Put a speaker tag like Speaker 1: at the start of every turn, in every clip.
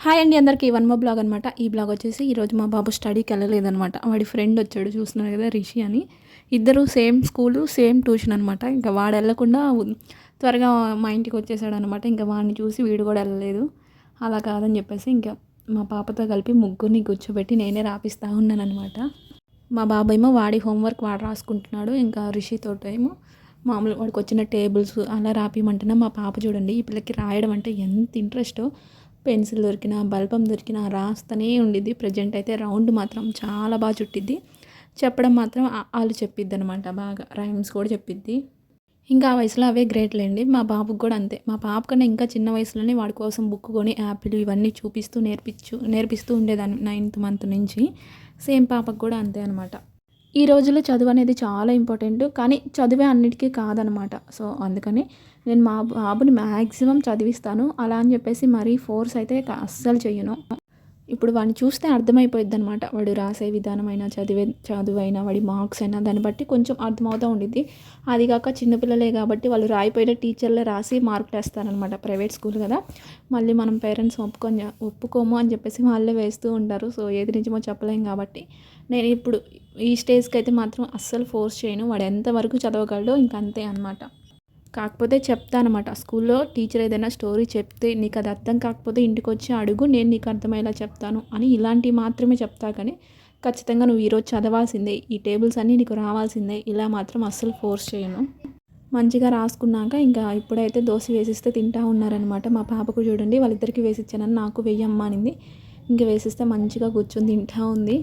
Speaker 1: Hi అండి అందరికీ one more blog అనమాట ఈ బ్లాగ్ వచ్చేసి ఈరోజు మా బాబు స్టడీకి వెళ్ళలేదనమాట వాడి ఫ్రెండ్ వచ్చాడు చూస్తున్నారు కదా రిషి అని. ఇద్దరు సేమ్ స్కూలు సేమ్ ట్యూషన్ అనమాట ఇంకా వాడు వెళ్ళకుండా త్వరగా మా ఇంటికి వచ్చేసాడు అనమాట ఇంకా వాడిని చూసి వీడు కూడా వెళ్ళలేదు. అలా కాదని చెప్పేసి ఇంకా మా పాపతో కలిపి ముగ్గురిని కూర్చోబెట్టి నేనే రాపిస్తూ ఉన్నాను అనమాట మా బాబాయ్ వాడి హోంవర్క్ వాడు రాసుకుంటున్నాడు. ఇంకా రిషితో ఏమో మామూలు వాడికి వచ్చిన టేబుల్స్ అలా రాపిమంటున్నా మా పాప చూడండి ఈ పిల్లకి రాయడం అంటే ఎంత ఇంట్రెస్టో పెన్సిల్ దొరికిన బల్బం దొరికిన రాస్తూనే ఉండిద్ది. ప్రజెంట్ అయితే రౌండ్ మాత్రం చాలా బాగా చుట్టిద్ది. చెప్పడం మాత్రం వాళ్ళు చెప్పిద్ది అనమాట బాగా రైమ్స్ కూడా చెప్పిద్ది. ఇంకా ఆ వయసులో అవే గ్రేట్లేండి మా బాబుకి కూడా అంతే. మా పాప కన్నా ఇంకా చిన్న వయసులోనే వాడి కోసం బుక్ కొని యాపిల్ ఇవన్నీ చూపిస్తూ నేర్పించు నేర్పిస్తూ ఉండేదాన్ని నైన్త్ మంత్ నుంచి. సేమ్ పాపకు కూడా అంతే అనమాట ఈ రోజుల్లో చదువు అనేది చాలా ఇంపార్టెంట్ కానీ చదివే అన్నిటికీ కాదనమాట. సో అందుకని నేను మా బాబుని మ్యాక్సిమం చదివిస్తాను. అలా అని చెప్పేసి మరీ ఫోర్స్ అయితే అస్సలు చెయ్యను. ఇప్పుడు వాడిని చూస్తే అర్థమైపోయింది అనమాట వాడు రాసే విధానమైనా చదివే చదువైనా వాడి మార్క్స్ అయినా దాన్ని బట్టి కొంచెం అర్థమవుతూ ఉండిద్ది. అది కాక చిన్నపిల్లలే కాబట్టి వాళ్ళు రాయిపోయిన టీచర్లే రాసి మార్కులు వేస్తారనమాట ప్రైవేట్ స్కూల్ కదా. మళ్ళీ మనం పేరెంట్స్ ఒప్పుకొని ఒప్పుకోము అని చెప్పేసి వాళ్ళే వేస్తూ ఉంటారు. సో ఏది నిజమో చెప్పలేం కాబట్టి. నేను ఇప్పుడు ఈ స్టేజ్కి అయితే మాత్రం అస్సలు ఫోర్స్ చేయను. వాడు ఎంతవరకు చదవగలడో ఇంకంతే అనమాట కాకపోతే చెప్తానమాట స్కూల్లో టీచర్ ఏదైనా స్టోరీ చెప్తే నీకు అది అర్థం కాకపోతే ఇంటికి వచ్చి అడుగు నేను నీకు అర్థమయ్యేలా చెప్తాను అని ఇలాంటివి మాత్రమే చెప్తా. కానీ ఖచ్చితంగా నువ్వు ఈరోజు చదవాల్సిందే ఈ టేబుల్స్ అన్నీ నీకు రావాల్సిందే. ఇలా మాత్రం అస్సలు ఫోర్స్ చేయను. మంచిగా రాసుకున్నాక ఇంకా ఇప్పుడైతే దోశ వేసిస్తే తింటా ఉన్నారనమాట మా పాపకు చూడండి వాళ్ళిద్దరికి వేసిచ్చానని నాకు వెయ్యమ్మా అనింది. ఇంకా వేసిస్తే మంచిగా కూర్చొని తింటా ఉంది.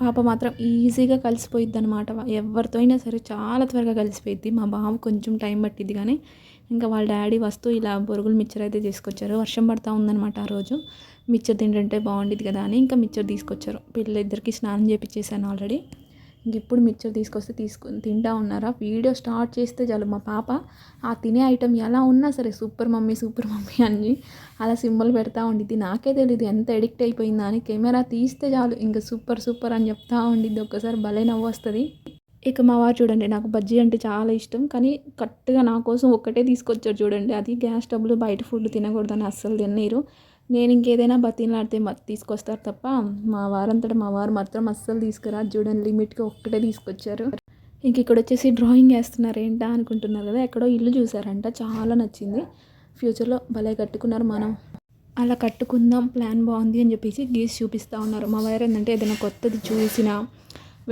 Speaker 1: పాప మాత్రం ఈజీగా కలిసిపోయిద్ది అనమాట ఎవరితో అయినా సరే చాలా త్వరగా కలిసిపోయిద్ది. మా బావ కొంచెం టైం పట్టిద్ది కానీ ఇంకా వాళ్ళ డాడీ వస్తూ ఇలా బొరుగులు మిక్చర్ అయితే తీసుకొచ్చారు వర్షం పడతా ఉందనమాట ఆ రోజు. మిక్చర్ తింటుంటే బాగుండేది కదా అని ఇంకా మిక్చర్ తీసుకొచ్చారు. పిల్లలిద్దరికి స్నానం చేపించేసాను ఆల్రెడీ. ఇంకెప్పుడు మిక్చర్ తీసుకొస్తే తీసుకు తింటా ఉన్నారా? వీడియో స్టార్ట్ చేస్తే చాలు మా పాప ఆ తినే ఐటెం ఎలా ఉన్నా సరే సూపర్ మమ్మీ సూపర్ మమ్మీ అని అలా సింబల్ పెడతా ఉండిద్ది. నాకే తెలియదు ఎంత ఎడిక్ట్ అయిపోయిందా అని. కెమెరా తీస్తే చాలు ఇంకా సూపర్ సూపర్ అని చెప్తా ఉండిద్ది. ఒక్కసారి భలే నవ్వు వస్తుంది. ఇక మా వారు చూడండి నాకు బజ్జీ అంటే చాలా ఇష్టం. కానీ కరెక్ట్గా నా కోసం ఒక్కటే తీసుకొచ్చారు చూడండి. అది గ్యాస్ డబ్బులు బయట ఫుడ్ తినకూడదని అస్సలు తిన్నీరు నేను ఇంకేదైనా బతిలాడితే మత్ తీసుకొస్తారు తప్ప మా వారంతట మా వారు మాత్రం అస్సలు తీసుకురా చూడండి లిమిట్గా ఒక్కటే తీసుకొచ్చారు. ఇంక ఇక్కడ వచ్చేసి డ్రాయింగ్ వేస్తున్నారు ఏంటా అనుకుంటున్నారు కదా ఎక్కడో ఇల్లు చూసారంట చాలా నచ్చింది. ఫ్యూచర్లో భలే కట్టుకున్నారు మనం. అలా కట్టుకుందాం ప్లాన్ బాగుంది అని చెప్పేసి గీసి చూపిస్తూ ఉన్నారు. మా వారు ఏంటంటే ఏదైనా కొత్తది చూసినా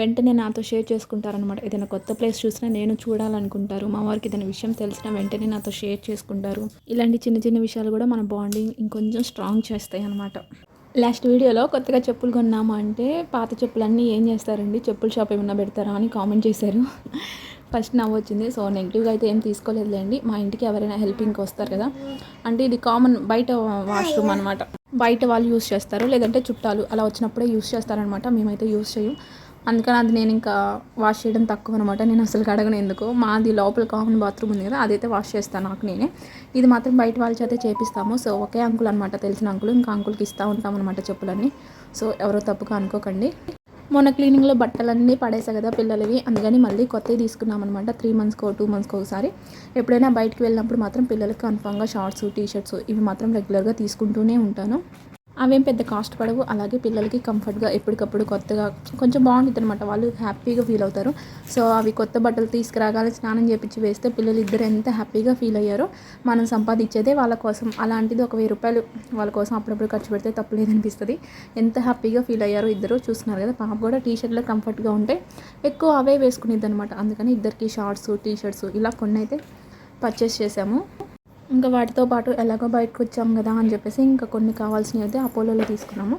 Speaker 1: వెంటనే నాతో షేర్ చేసుకుంటారనమాట ఏదైనా కొత్త ప్లేస్ చూసినా నేను చూడాలనుకుంటారు. మా వారికి ఏదైనా విషయం తెలిసినా వెంటనే నాతో షేర్ చేసుకుంటారు. ఇలాంటి చిన్న చిన్న విషయాలు కూడా మన బాండింగ్ ఇంకొంచెం స్ట్రాంగ్ చేస్తాయి అనమాట లాస్ట్ వీడియోలో కొత్తగా చెప్పులు కొన్నాము అంటే పాత చెప్పులన్నీ ఏం చేస్తారండి? చెప్పుల షాప్ ఏమైనా పెడతారా అని కామెంట్ చేశారు. ఫస్ట్ నవ్వు వచ్చింది. సో నెగిటివ్గా అయితే ఏం తీసుకోలేదులేండి. మా ఇంటికి ఎవరైనా హెల్పింగ్కి వస్తారు కదా. అంటే ఇది కామన్ బయట వాష్రూమ్ అనమాట బయట వాళ్ళు యూస్ చేస్తారు. లేదంటే చుట్టాలు అలా వచ్చినప్పుడే యూస్ చేస్తారనమాట మేమైతే యూస్ చేయం అందుకని అది నేను ఇంకా వాష్ చేయడం తక్కువ అనమాట నేను అసలు కడగను ఎందుకు. మాది లోపల కామన్ బాత్రూమ్ ఉంది కదా అదైతే వాష్ చేస్తాను నాకు నేనే. ఇది మాత్రం బయట వాళ్ళ చేత చేపిస్తాము. సో ఒకే అంకుల్ అనమాట తెలిసిన అంకుల్ ఇంకా అంకుల్కి ఇస్తూ ఉంటాం అనమాట చెప్పులన్నీ. సో ఎవరో తప్పుగా అనుకోకండి. మొన్న క్లీనింగ్లో బట్టలన్నీ పడేసా కదా పిల్లలవి. అందుకని మళ్ళీ కొత్తవి తీసుకున్నాం అనమాట త్రీ మంత్స్కో టూ మంత్స్కి ఒకసారి. ఎప్పుడైనా బయటకు వెళ్ళినప్పుడు మాత్రం పిల్లలకి కన్ఫామ్గా షార్ట్స్ టీ షర్ట్స్ ఇవి మాత్రం రెగ్యులర్గా తీసుకుంటూనే ఉంటాను. అవేం పెద్ద కాస్ట్ పడవు. అలాగే పిల్లలకి కంఫర్ట్గా ఎప్పటికప్పుడు కొత్తగా కొంచెం బాగుంటుంది అనమాట వాళ్ళు హ్యాపీగా ఫీల్ అవుతారు. సో అవి కొత్త బట్టలు తీసుకురాగాలి స్నానం చేపించి వేస్తే పిల్లలు ఇద్దరు ఎంత హ్యాపీగా ఫీల్ అయ్యారో మనం సంపాదించేదే వాళ్ళ కోసం. అలాంటిది ఒక వెయ్యి రూపాయలు వాళ్ళ కోసం అప్పుడప్పుడు ఖర్చు పెడితే తప్పులేదనిపిస్తుంది. ఎంత హ్యాపీగా ఫీల్ అయ్యారో ఇద్దరు చూస్తున్నారు కదా. పాప కూడా టీ షర్ట్లో కంఫర్ట్గా ఉంటే ఎక్కువ అవే వేసుకునేది అనమాట అందుకని ఇద్దరికి షార్ట్స్ టీ షర్ట్స్ ఇలా కొన్ని అయితే పర్చేస్ చేసాము ఇంకా వాటితో పాటు ఎలాగో బయటకు వచ్చాం కదా అని చెప్పేసి ఇంకా కొన్ని కావాల్సినవి అయితే అపోలోలో తీసుకున్నాము.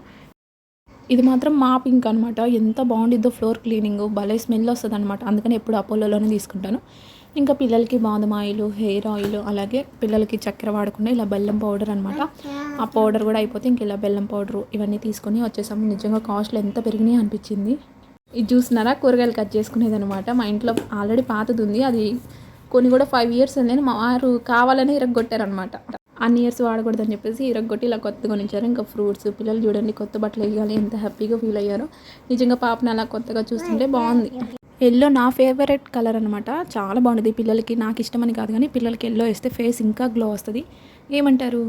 Speaker 1: ఇది మాత్రం మా పింక్ అనమాట ఎంత బాగుండిద్దో ఫ్లోర్ క్లీనింగ్. భలే స్మెల్ వస్తుంది అనమాట అందుకని ఎప్పుడు అపోలోలోనే తీసుకుంటాను. ఇంకా పిల్లలకి బాదం ఆయిల్ హెయిర్ ఆయిల్ అలాగే పిల్లలకి చక్కెర వాడకుండా ఇలా బెల్లం పౌడర్ అనమాట ఆ పౌడర్ కూడా అయిపోతే ఇంక ఇలా బెల్లం పౌడర్ ఇవన్నీ తీసుకొని వచ్చేసాము. నిజంగా కాస్ట్లు ఎంత పెరిగినాయి అనిపించింది. ఇది చూసినారా? కూరగాయలు కట్ చేసుకునేది అనమాట మా ఇంట్లో ఆల్రెడీ పాతది ఉంది. అది కొన్ని కూడా ఫైవ్ ఇయర్స్ నేను మా వారు కావాలని ఇరగొట్టారనమాట అన్ని ఇయర్స్ వాడకూడదని చెప్పేసి ఇరగొట్టి ఇలా కొత్తగా కొనిచ్చారు. ఇంకా ఫ్రూట్స్ పిల్లలు చూడండి కొత్త బట్టలు వేయాలి ఎంత హ్యాపీగా ఫీల్ అయ్యారో. నిజంగా పాపని అలా కొత్తగా చూస్తుంటే బాగుంది. ఎల్లో నా ఫేవరెట్ కలర్ అనమాట చాలా బాగుంటుంది. పిల్లలకి నాకు ఇష్టమని కాదు కానీ పిల్లలకి ఎల్లో వేస్తే ఫేస్ ఇంకా గ్లో వస్తుంది. ఏమంటారు?